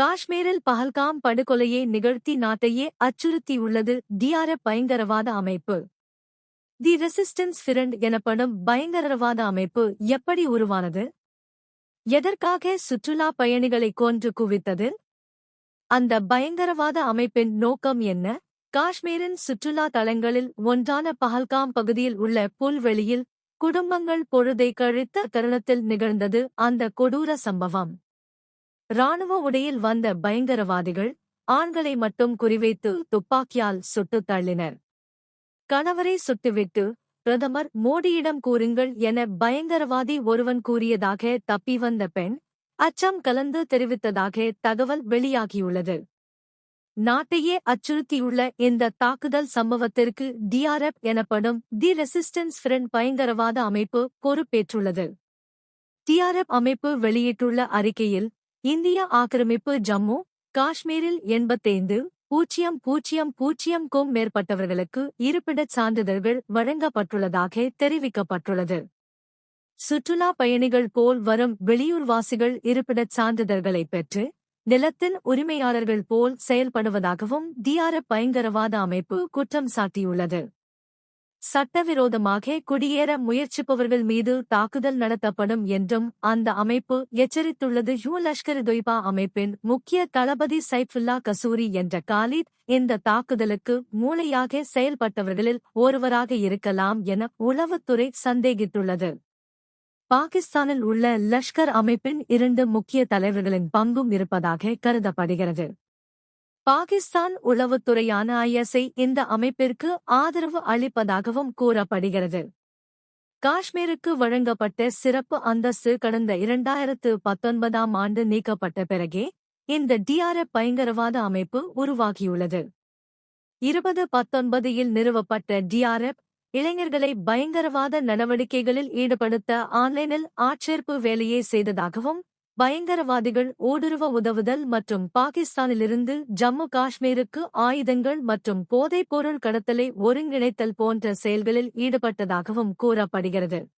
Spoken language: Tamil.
காஷ்மீரில் பஹல்காம் படுகொலையை நிகழ்த்தி நாட்டையே அச்சுறுத்தியுள்ளது டிஆர்எஃப் பயங்கரவாத அமைப்பு. தி ரெசிஸ்டன்ஸ் ஃபிரண்ட் எனப்படும் பயங்கரவாத அமைப்பு எப்படி உருவானது? எதற்காக சுற்றுலா பயணிகளை கொன்று குவித்தது? அந்த பயங்கரவாத அமைப்பின் நோக்கம் என்ன? காஷ்மீரின் சுற்றுலா தலங்களில் ஒன்றான பஹல்காம் பகுதியில் உள்ள புல்வெளியில் குடும்பங்கள் பொழுதை கழித்த தருணத்தில் நிகழ்ந்தது அந்த கொடூர சம்பவம். ராணுவ உடையில் வந்த பயங்கரவாதிகள் ஆண்களை மட்டும் குறிவைத்து துப்பாக்கியால் சுட்டுத் தள்ளினர். கணவரை சுட்டுவிட்டு பிரதமர் மோடியிடம் கூறுங்கள் என பயங்கரவாதி ஒருவன் கூறியதாக தப்பி வந்த பெண் அச்சம் கலந்து தெரிவித்ததாக தகவல் வெளியாகியுள்ளது. நாட்டையே அச்சுறுத்தியுள்ள இந்த தாக்குதல் சம்பவத்திற்கு டிஆர்எப் எனப்படும் தி ரெசிஸ்டன்ஸ் ஃப்ரண்ட் பயங்கரவாத அமைப்பு பொறுப்பேற்றுள்ளது. டிஆர்எப் அமைப்பு வெளியிட்டுள்ள அறிக்கையில் இந்திய ஆக்கிரமிப்பு ஜம்மு காஷ்மீரில் எண்பத்தைந்து பூஜ்ஜியம் பூஜ்ஜியம் பூஜ்ஜியம்க்கும் மேற்பட்டவர்களுக்கு இருப்பிடச் சான்றிதழ்கள் வழங்கப்பட்டுள்ளதாக தெரிவிக்கப்பட்டுள்ளது. சுற்றுலா பயணிகள் போல் வரும் வெளியூர்வாசிகள் இருப்பிடச் சான்றிதழ்களை பெற்று நிலத்தின் உரிமையாளர்கள் போல் செயல்படுவதாகவும் டிஆர்எஃப் பயங்கரவாத அமைப்பு குற்றம் சாட்டியுள்ளது. சட்டவிரோதமாக குடியேற முயற்சிப்பவர்கள் மீது தாக்குதல் நடத்தப்படும் என்றும் அந்த அமைப்பு எச்சரித்துள்ளது. யூ. லஷ்கர் தொய்பா அமைப்பின் முக்கிய தளபதி சைஃபுல்லா கசூரி என்ற காலித் இந்த தாக்குதலுக்கு மூளையாக செயல்பட்டவர்களில் ஒருவராக இருக்கலாம் என உளவுத்துறை சந்தேகித்துள்ளது. பாகிஸ்தானில் உள்ள லஷ்கர் அமைப்பின் இரண்டு முக்கிய தலைவர்களின் பங்கும் இருப்பதாக கருதப்படுகிறது. பாகிஸ்தான் உளவுத்துறையான ஐஎஸ்ஐ இந்த அமைப்பிற்கு ஆதரவு அளிப்பதாகவும் கூறப்படுகிறது. காஷ்மீருக்கு வழங்கப்பட்ட சிறப்பு அந்தஸ்து கடந்த இரண்டாயிரத்து பத்தொன்பதாம் ஆண்டு நீக்கப்பட்ட பிறகே இந்த டிஆர்எப் பயங்கரவாத அமைப்பு உருவாகியுள்ளது. இருபது பத்தொன்பதில் நிறுவப்பட்ட டிஆர்எப் இளைஞர்களை பயங்கரவாத நடவடிக்கைகளில் ஈடுபடுத்த ஆன்லைனில் ஆட்சேர்ப்பு வேலையை செய்ததாகவும் பயங்கரவாதிகள் ஊடுருவ உதவுதல் மற்றும் பாகிஸ்தானிலிருந்து ஜம்மு காஷ்மீருக்கு ஆயுதங்கள் மற்றும் போதைப்பொருள் கடத்தலை ஒருங்கிணைத்தல் போன்ற செயல்களில் ஈடுபட்டதாகவும் கூறப்படுகிறது.